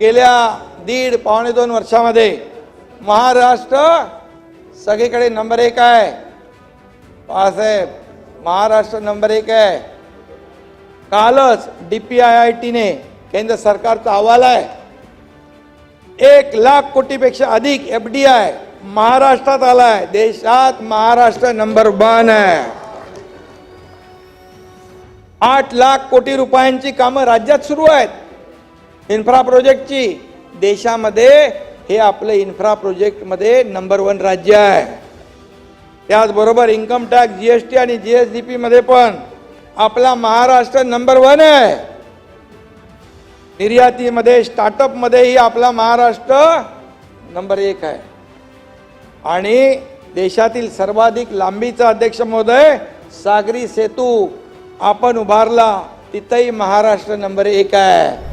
गेल्या दीड पावणे दोन वर्षामध्ये महाराष्ट्र सगळीकडे नंबर एक आहे. बाळासाहेब महाराष्ट्र नंबर एक आहे. कालच डी पी आय आय टीने केंद्र सरकारचा अहवाल आहे. एक लाख कोटीपेक्षा अधिक एफ डी आय महाराष्ट्रात आलाय. देशात महाराष्ट्र नंबर वन आहे. आठ लाख कोटी रुपयांची कामं राज्यात सुरू आहेत. इन्फ्रा प्रोजेक्टची देशामध्ये हे आपलं इन्फ्रा प्रोजेक्टमध्ये नंबर वन राज्य आहे. त्याचबरोबर इन्कम टॅक्स टी आणि जी एस डी पीमध्ये पण आपला महाराष्ट्र नंबर वन आहे. निर्यातीमध्ये स्टार्टअपमध्येही आपला महाराष्ट्र नंबर एक आहे. आणि देशातील सर्वाधिक लांबीचा अध्यक्ष महोदय सागरी सेतू आपण उभारला तिथंही महाराष्ट्र नंबर एक आहे.